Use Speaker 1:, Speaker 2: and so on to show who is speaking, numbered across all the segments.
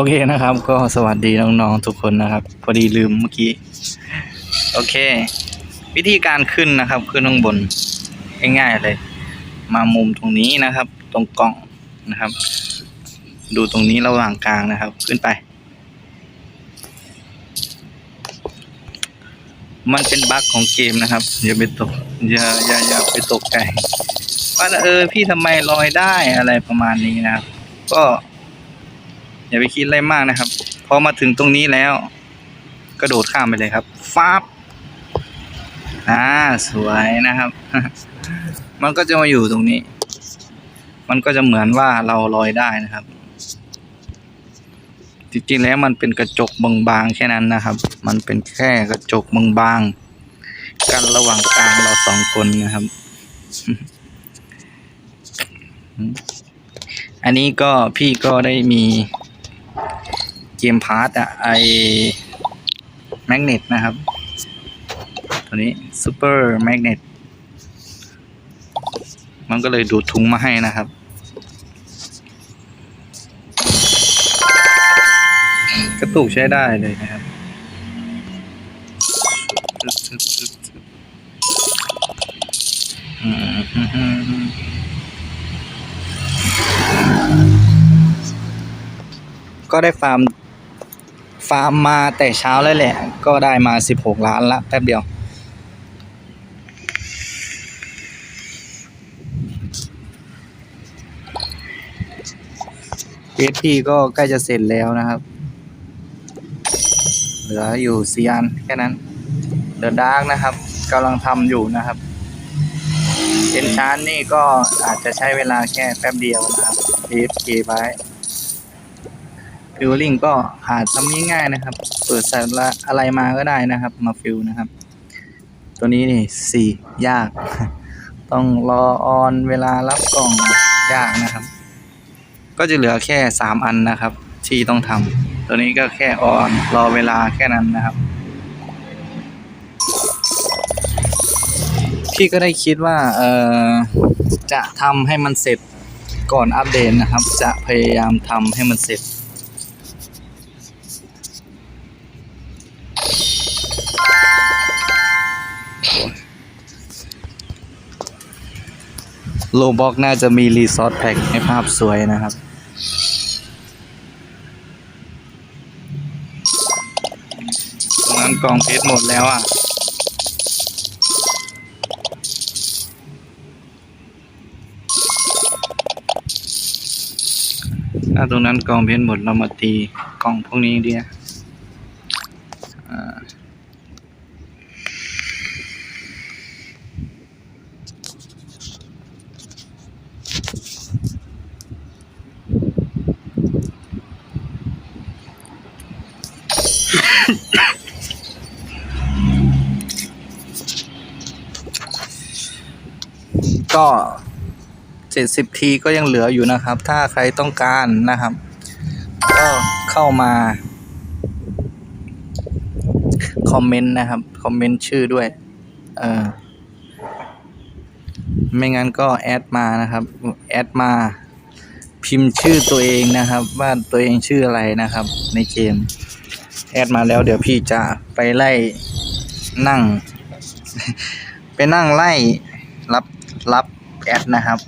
Speaker 1: โอเคนะครับ ก็สวัสดีน้องๆทุกคนนะครับ พอดีลืมเมื่อกี้ โอเค วิธีการขึ้นนะครับ ขึ้นข้างบนง่ายๆเลย มามุมตรงนี้นะครับ ตรงกล่องนะครับ ดูตรงนี้ระหว่างกลางนะครับ ขึ้นไป มันเป็นบั๊กของเกมนะครับอย่าไปตกอย่าอย่าอย่าไปตกใจว่าเออพี่ทำไมลอยได้อะไรประมาณนี้นะครับ ก็ อย่าไปคิดอะไรมากนะครับ พอมาถึงตรงนี้แล้ว กระโดดข้ามไปเลยครับฟ้าบอ่าสวยนะครับ มันก็จะมาอยู่ตรงนี้ มันก็จะเหมือนว่าเราลอยได้นะครับ จริงๆแล้วมันเป็นกระจกบางๆแค่นั้นนะครับ มันเป็นแค่กระจกบางๆกันระหว่างกลางเราสองคนนะครับ อันนี้ก็พี่ก็ได้มี เกมพาร์ตอะไอแมกเนตนะครับ ตัวนี้ซูเปอร์แมกเนตมันก็เลยดูดถุงมาให้นะครับ กระตุกใช้ได้เลยนะครับก็ได้ฟาร์ม ฟาร์มมาแต่เช้าเลยแหละ ก็ได้มาสิบหกล้านละแป๊บเดียว เอพีก็ใกล้จะเสร็จแล้วนะครับ เหลืออยู่สี่อันแค่นั้น เดอะดาร์กนะครับกำลังทำอยู่นะครับเอนชานนี่ก็อาจจะใช้เวลาแค่แป๊บเดียวนะครับ AFK ไว้ ฟิลลิ่งก็หาทำง่ายๆนะครับ เปิดสารอะไรมาก็ได้นะครับ มาฟิลนะครับ ตัวนี้นี่สี่ยาก ต้องรอออนเวลารับกล่องยากนะครับ ก็จะเหลือแค่สามอันนะครับ ที่ต้องทำตัวนี้ก็แค่ออนรอเวลาแค่นั้นนะครับพี่ก็ได้คิดว่าเออจะทำให้มันเสร็จก่อนอัปเดตนะครับ จะพยายามทำให้มันเสร็จ โลบ็อกน่าจะมีรีซอสแพ็กให้ภาพสวยนะครับ ตรงนั้นกล่องเพชรหมดแล้วอะ ถ้าตรงนั้นกล่องเพชรหมดเรามาตีกล่องพวกนี้ดีนะอ่า ก็เจ็ดสิบทีก็ยังเหลืออยู่นะครับ ถ้าใครต้องการนะครับ ก็เข้ามาคอมเมนต์นะครับ คอมเมนต์ชื่อด้วย เออไม่งั้นก็แอดมานะครับ แอดมา พิมพ์ชื่อตัวเองนะครับ ว่าตัวเองชื่ออะไรนะครับ ในเกม แอดมาแล้วเดี๋ยวพี่จะไปไล่นั่ง ไปนั่งไล่ รับแอดนะครับ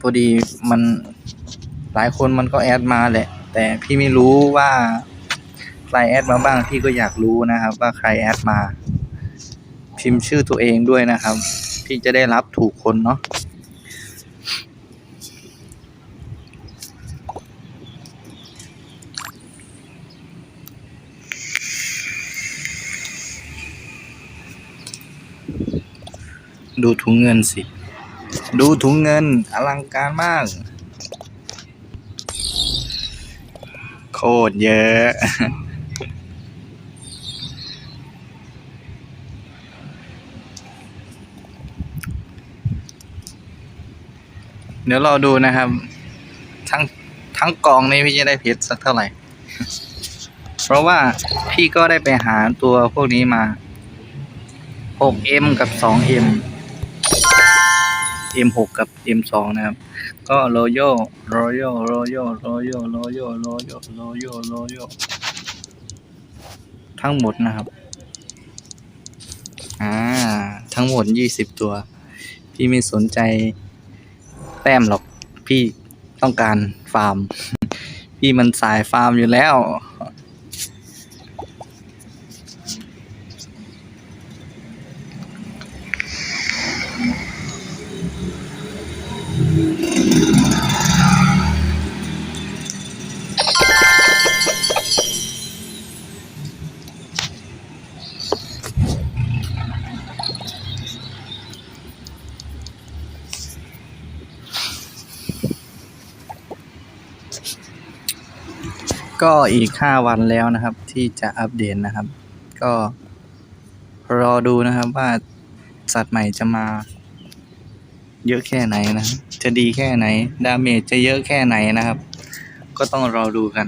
Speaker 1: พอดีมันหลายคนมันก็แอดมาแหละ แต่พี่ไม่รู้ว่าใครแอดมาบ้างพี่ก็อยากรู้นะครับ ว่าใครแอดมา พิมพ์ชื่อตัวเองด้วยนะครับ พี่จะได้รับถูกคนเนาะ ดูถุงเงินสิ ดูถุงเงินอลังการมาก โคตรเยอะ เดี๋ยวเรอดูนะครับ ทั้งทั้งกองนี้พี่จะได้เพชรสักเท่าไหร่ เพราะว่าพี่ก็ได้ไปหาตัวพวกนี้มา 6M กับ 2M M6 กับ M2 นะครับ ก็โรโยโรโยโรโยโรโยโรโยโรโยโรโยโรโยทั้งหมดนะครับ อ่า ทั้งหมด20ตัว พี่ไม่สนใจแต้มหรอก พี่ต้องการฟาร์ม พี่มันสายฟาร์มอยู่แล้ว ก็อีกห้าวันแล้วนะครับ ที่จะอัปเดตนะครับ ก็รอดูนะครับว่าสัตว์ใหม่จะมา เยอะแค่ไหนนะ จะดีแค่ไหน ดาเมจจะเยอะแค่ไหนนะครับ ก็ต้องรอดูกัน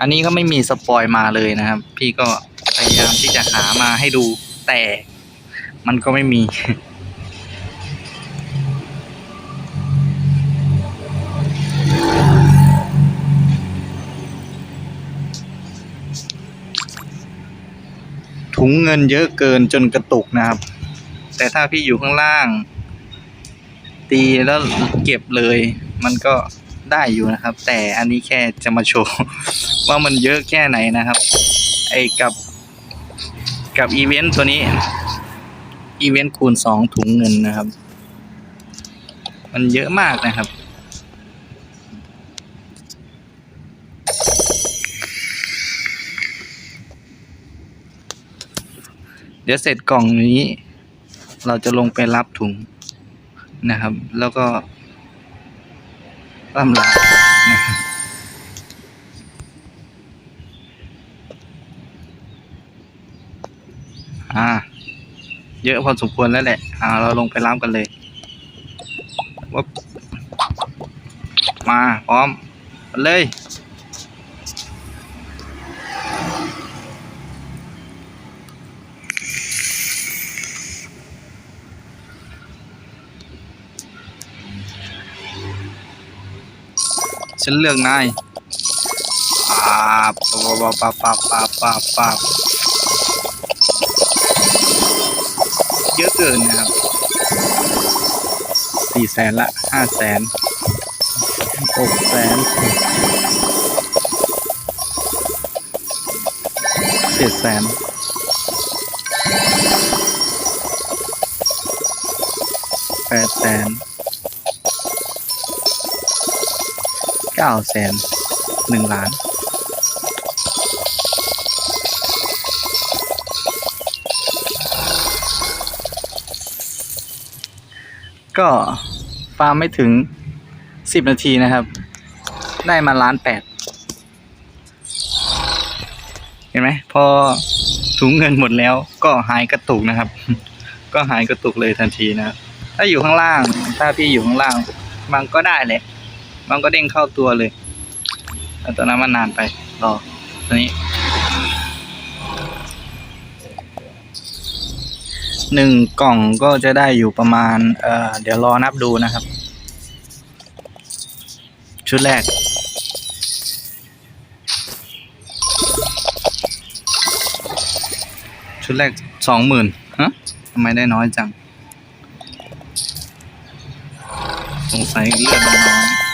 Speaker 1: อันนี้ก็ไม่มีสปอยมาเลยนะครับ พี่ก็พยายามที่จะหามาให้ดูแต่มันก็ไม่มี ถุงเงินเยอะเกินจนกระตุกนะครับ แต่ถ้าพี่อยู่ข้างล่าง ตีแล้วเก็บเลย มันก็ได้อยู่นะครับ แต่อันนี้แค่จะมาโชว์ว่ามันเยอะแค่ไหนนะครับ ไอ้กับกับอีเวนต์ตัวนี้อีเวนต์คูณสองถุงเงินนะครับ มันเยอะมากนะครับ ดี๋ยวเสร็จกล่องนี้ เราจะลงไปรับถุงนะครับ แล้วก็ล่ำลานะครับอ่า เยอะพอสมควรแล้วแหละ อ่า เราลงไปรับกันเลยวับมา พร้อมเลย ฉันเลือกนายปาบปาบปาบปาบปาบปาบปาบเยอะเกินนะครับสี่แสนละห้าแสนหกแสนเจ็ดแสนแปดแสน เก้าแสนหนึ่งล้าน ก็ฟาร์มไม่ถึงสิบนาทีนะครับ ได้มาล้านแปดเห็นไหมพอถุงเงินหมดแล้วก็หายกระตุกนะครับ ก็หายกระตุกเลยทันทีนะ ถ้าอยู่ข้างล่าง ถ้าพี่อยู่ข้างล่าง มันก็ได้แหละ มันก็เด้งเข้าตัวเลยแต่ตอนนั้นมันนานไปรอตัวนี้หนึ่งกล่องก็จะได้อยู่ประมาณเอ่อเดี๋ยวรอนับดูนะครับ ชุดแรก ชุดแรกสองหมื่นฮะทำไมได้น้อยจัง สงสัยเลือดมันน้อย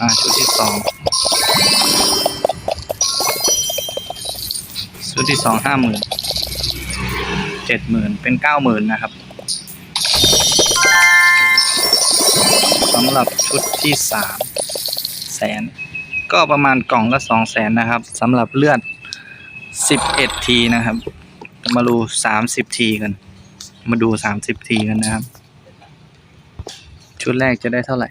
Speaker 1: อ่าชุดที่สองชุดที่สองห้าหมื่นเจ็ดหมื่นเป็นเก้าหมื่นนะครับสำหรับชุดที่สามแสนก็ประมาณกล่องละสองแสนนะครับสำหรับเลือดสิบเอ็ดทีนะครับมาดูสามสิบทีกัน มาดูสามสิบทีกันนะครับ ชุดแรกจะได้เท่าไหร่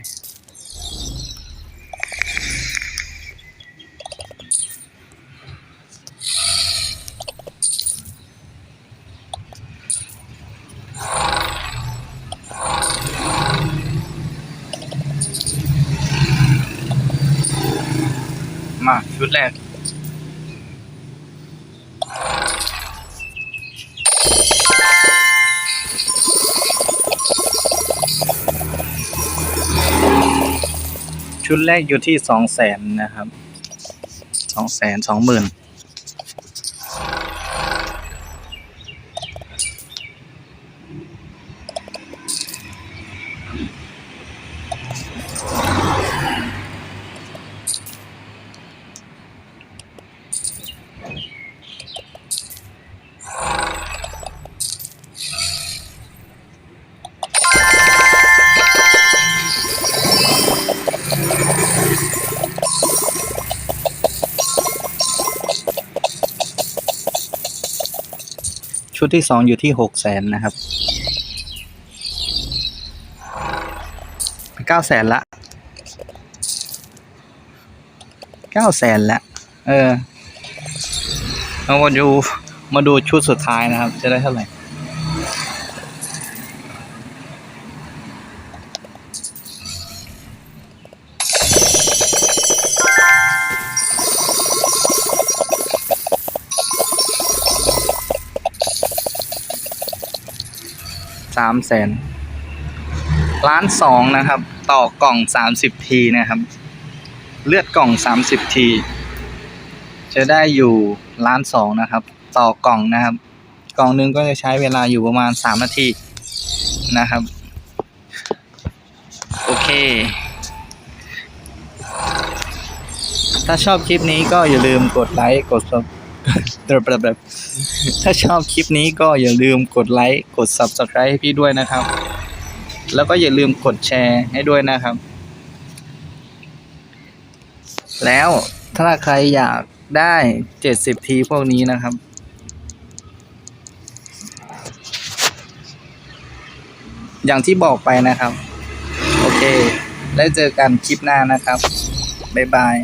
Speaker 1: มาชุดแรก ชุดแรกอยู่ที่สองแสนนะครับสองแสนสองหมื่น ชุดที่สองอยู่ที่หกแสนนะครับเก้าแสนละเก้าแสนละ เออเรามาดูมาดูชุดสุดท้ายนะครับ จะได้เท่าไหร่ามแสนล้านสองนะครับ ต่อกล่องสามสิบทีนะครับ เลือดกล่องสามสิบที จะได้อยู่ล้านสองนะครับ ต่อกล่องนะครับ กล่องหนึงก็จะใช้เวลาอยู่ประมาณสามนาทีนะครับ โอเค ถ้าชอบคลิปนี้ก็อย่าลืมกดไลค์กด sub แบบถ้าชอบคลิปนี้ก็อย่าลืมกดไลค์กด Subscribe ให้พี่ด้วยนะครับ แล้วก็อย่าลืมกดแชร์ให้ด้วยนะครับ แล้วถ้าใครอยากได้ 70 ทีพวกนี้นะครับ อย่างที่บอกไปนะครับ โอเค แล้วเจอกันคลิปหน้านะครับ บ๊ายบาย